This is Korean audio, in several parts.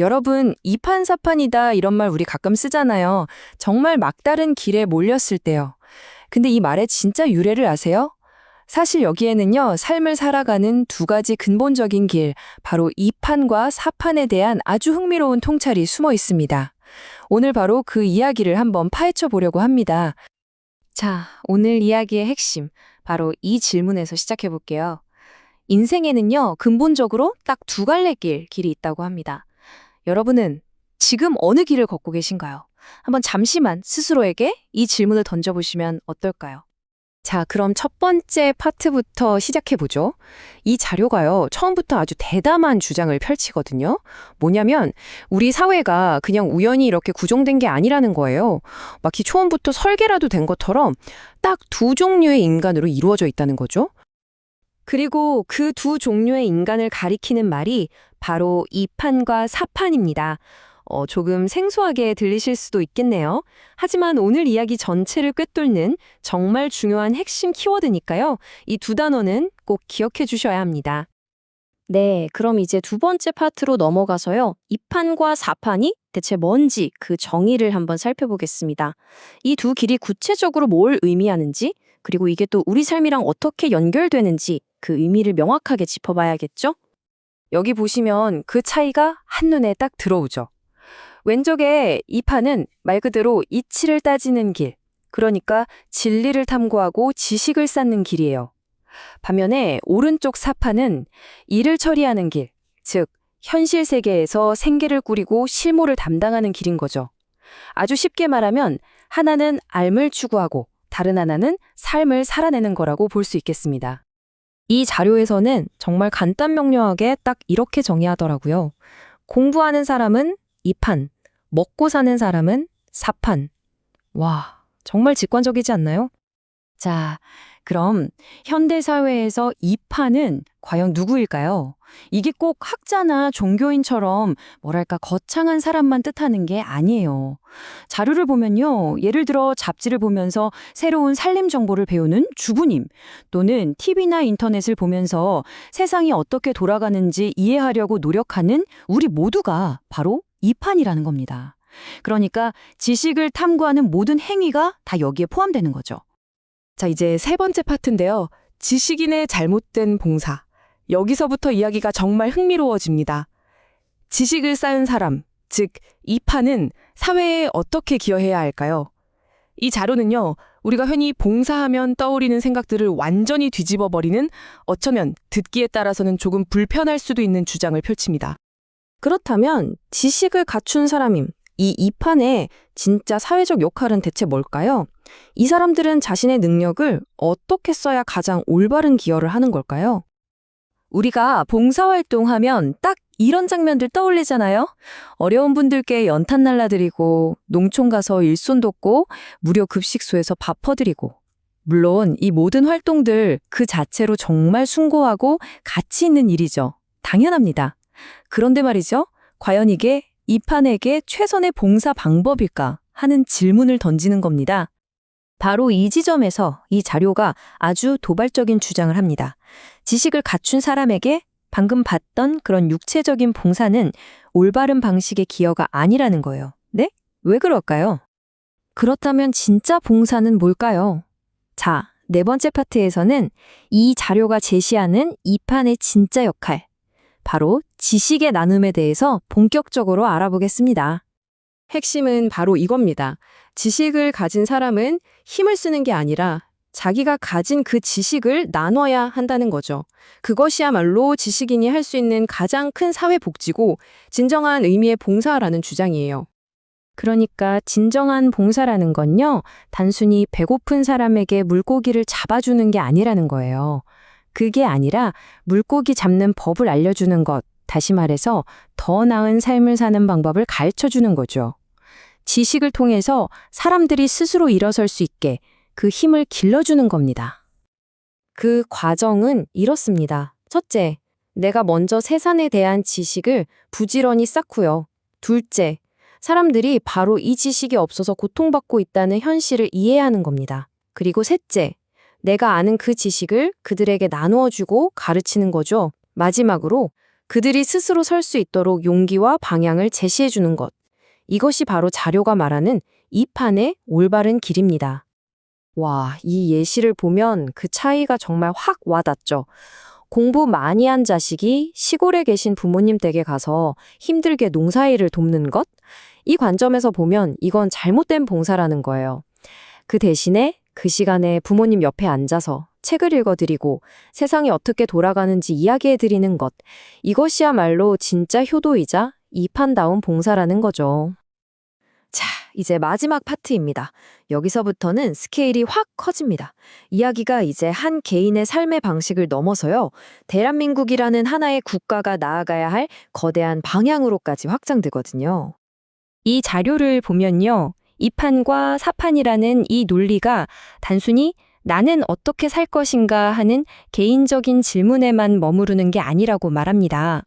여러분, 이판사판이다 이런 말 우리 가끔 쓰잖아요. 정말 막다른 길에 몰렸을 때요. 근데 이 말의 진짜 유래를 아세요? 사실 여기에는요, 삶을 살아가는 두 가지 근본적인 길, 바로 이판과 사판에 대한 아주 흥미로운 통찰이 숨어 있습니다. 오늘 바로 그 이야기를 한번 파헤쳐 보려고 합니다. 자, 오늘 이야기의 핵심, 바로 이 질문에서 시작해 볼게요. 인생에는요, 근본적으로 딱 두 갈래 길, 길이 있다고 합니다. 여러분은 지금 어느 길을 걷고 계신가요? 한번 잠시만 스스로에게 이 질문을 던져보시면 어떨까요? 자, 그럼 첫 번째 파트부터 시작해보죠. 이 자료가요, 처음부터 아주 대담한 주장을 펼치거든요. 뭐냐면, 우리 사회가 그냥 우연히 이렇게 구성된 게 아니라는 거예요. 마치 처음부터 설계라도 된 것처럼 딱 두 종류의 인간으로 이루어져 있다는 거죠. 그리고 그 두 종류의 인간을 가리키는 말이 바로 이판과 사판입니다. 어, 조금 생소하게 들리실 수도 있겠네요. 하지만 오늘 이야기 전체를 꿰뚫는 정말 중요한 핵심 키워드니까요. 이 두 단어는 꼭 기억해 주셔야 합니다. 네, 그럼 이제 두 번째 파트로 넘어가서요. 이판과 사판이 대체 뭔지 그 정의를 한번 살펴보겠습니다. 이 두 길이 구체적으로 뭘 의미하는지, 그리고 이게 또 우리 삶이랑 어떻게 연결되는지 그 의미를 명확하게 짚어봐야겠죠? 여기 보시면 그 차이가 한눈에 딱 들어오죠. 왼쪽에 이 판은 말 그대로 이치를 따지는 길, 그러니까 진리를 탐구하고 지식을 쌓는 길이에요. 반면에 오른쪽 사판은 일을 처리하는 길, 즉 현실 세계에서 생계를 꾸리고 실무를 담당하는 길인 거죠. 아주 쉽게 말하면 하나는 삶을 추구하고 다른 하나는 삶을 살아내는 거라고 볼 수 있겠습니다. 이 자료에서는 정말 간단 명료하게 딱 이렇게 정의하더라고요. 공부하는 사람은 이판, 먹고 사는 사람은 사판. 와, 정말 직관적이지 않나요? 자, 그럼 현대 사회에서 이판은 과연 누구일까요? 이게 꼭 학자나 종교인처럼 뭐랄까 거창한 사람만 뜻하는 게 아니에요. 자료를 보면요. 예를 들어 잡지를 보면서 새로운 살림 정보를 배우는 주부님 또는 TV나 인터넷을 보면서 세상이 어떻게 돌아가는지 이해하려고 노력하는 우리 모두가 바로 이판이라는 겁니다. 그러니까 지식을 탐구하는 모든 행위가 다 여기에 포함되는 거죠. 자, 이제 세 번째 파트인데요. 지식인의 잘못된 봉사. 여기서부터 이야기가 정말 흥미로워집니다. 지식을 쌓은 사람, 즉, 이판은 사회에 어떻게 기여해야 할까요? 이 자료는요, 우리가 흔히 봉사하면 떠오르는 생각들을 완전히 뒤집어 버리는 어쩌면 듣기에 따라서는 조금 불편할 수도 있는 주장을 펼칩니다. 그렇다면 지식을 갖춘 사람임, 이 이판의 진짜 사회적 역할은 대체 뭘까요? 이 사람들은 자신의 능력을 어떻게 써야 가장 올바른 기여를 하는 걸까요? 우리가 봉사활동하면 딱 이런 장면들 떠올리잖아요? 어려운 분들께 연탄 날라드리고, 농촌 가서 일손 돕고, 무료 급식소에서 밥 퍼드리고. 물론 이 모든 활동들 그 자체로 정말 숭고하고 가치 있는 일이죠. 당연합니다. 그런데 말이죠. 과연 이게 이판에게 최선의 봉사 방법일까 하는 질문을 던지는 겁니다. 바로 이 지점에서 이 자료가 아주 도발적인 주장을 합니다. 지식을 갖춘 사람에게 방금 봤던 그런 육체적인 봉사는 올바른 방식의 기여가 아니라는 거예요. 네? 왜 그럴까요? 그렇다면 진짜 봉사는 뭘까요? 자, 네 번째 파트에서는 이 자료가 제시하는 이 판의 진짜 역할, 바로 지식의 나눔에 대해서 본격적으로 알아보겠습니다. 핵심은 바로 이겁니다. 지식을 가진 사람은 힘을 쓰는 게 아니라 자기가 가진 그 지식을 나눠야 한다는 거죠. 그것이야말로 지식인이 할 수 있는 가장 큰 사회 복지고 진정한 의미의 봉사라는 주장이에요. 그러니까 진정한 봉사라는 건요, 단순히 배고픈 사람에게 물고기를 잡아주는 게 아니라는 거예요. 그게 아니라 물고기 잡는 법을 알려주는 것, 다시 말해서 더 나은 삶을 사는 방법을 가르쳐 주는 거죠. 지식을 통해서 사람들이 스스로 일어설 수 있게 그 힘을 길러주는 겁니다. 그 과정은 이렇습니다. 첫째, 내가 먼저 세상에 대한 지식을 부지런히 쌓고요. 둘째, 사람들이 바로 이 지식이 없어서 고통받고 있다는 현실을 이해하는 겁니다. 그리고 셋째, 내가 아는 그 지식을 그들에게 나누어주고 가르치는 거죠. 마지막으로 그들이 스스로 설 수 있도록 용기와 방향을 제시해 주는 것. 이것이 바로 자료가 말하는 이 판의 올바른 길입니다. 와, 이 예시를 보면 그 차이가 정말 확 와닿죠. 공부 많이 한 자식이 시골에 계신 부모님 댁에 가서 힘들게 농사일을 돕는 것? 이 관점에서 보면 이건 잘못된 봉사라는 거예요. 그 대신에 그 시간에 부모님 옆에 앉아서 책을 읽어드리고 세상이 어떻게 돌아가는지 이야기해드리는 것. 이것이야말로 진짜 효도이자 이판다운 봉사라는 거죠. 자, 이제 마지막 파트입니다. 여기서부터는 스케일이 확 커집니다. 이야기가 이제 한 개인의 삶의 방식을 넘어서요. 대한민국이라는 하나의 국가가 나아가야 할 거대한 방향으로까지 확장되거든요. 이 자료를 보면요. 이판과 사판이라는 이 논리가 단순히 나는 어떻게 살 것인가 하는 개인적인 질문에만 머무르는 게 아니라고 말합니다.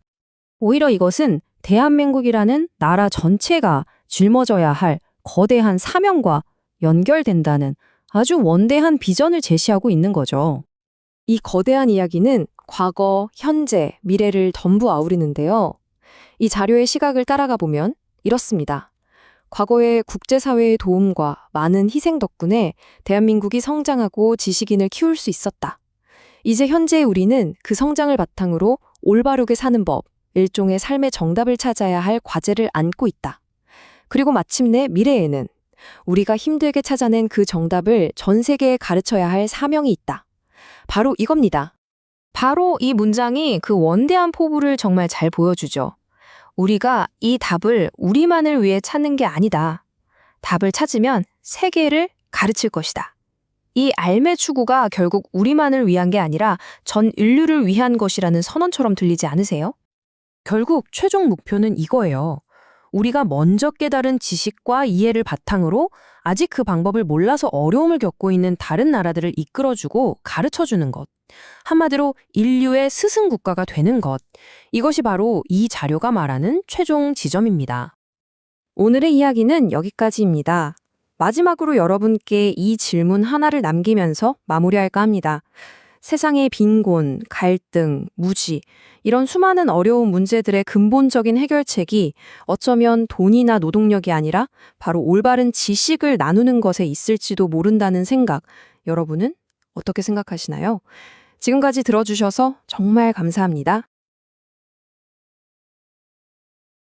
오히려 이것은 대한민국이라는 나라 전체가 짊어져야 할 거대한 사명과 연결된다는 아주 원대한 비전을 제시하고 있는 거죠. 이 거대한 이야기는 과거, 현재, 미래를 전부 아우르는데요. 이 자료의 시각을 따라가 보면 이렇습니다. 과거의 국제사회의 도움과 많은 희생 덕분에 대한민국이 성장하고 지식인을 키울 수 있었다. 이제 현재의 우리는 그 성장을 바탕으로 올바르게 사는 법, 일종의 삶의 정답을 찾아야 할 과제를 안고 있다. 그리고 마침내 미래에는 우리가 힘들게 찾아낸 그 정답을 전 세계에 가르쳐야 할 사명이 있다. 바로 이겁니다. 바로 이 문장이 그 원대한 포부를 정말 잘 보여주죠. 우리가 이 답을 우리만을 위해 찾는 게 아니다. 답을 찾으면 세계를 가르칠 것이다. 이 알매 추구가 결국 우리만을 위한 게 아니라 전 인류를 위한 것이라는 선언처럼 들리지 않으세요? 결국 최종 목표는 이거예요. 우리가 먼저 깨달은 지식과 이해를 바탕으로 아직 그 방법을 몰라서 어려움을 겪고 있는 다른 나라들을 이끌어주고 가르쳐주는 것. 한마디로 인류의 스승 국가가 되는 것. 이것이 바로 이 자료가 말하는 최종 지점입니다. 오늘의 이야기는 여기까지입니다. 마지막으로 여러분께 이 질문 하나를 남기면서 마무리할까 합니다. 세상의 빈곤, 갈등, 무지, 이런 수많은 어려운 문제들의 근본적인 해결책이 어쩌면 돈이나 노동력이 아니라 바로 올바른 지식을 나누는 것에 있을지도 모른다는 생각, 여러분은 어떻게 생각하시나요? 지금까지 들어주셔서 정말 감사합니다.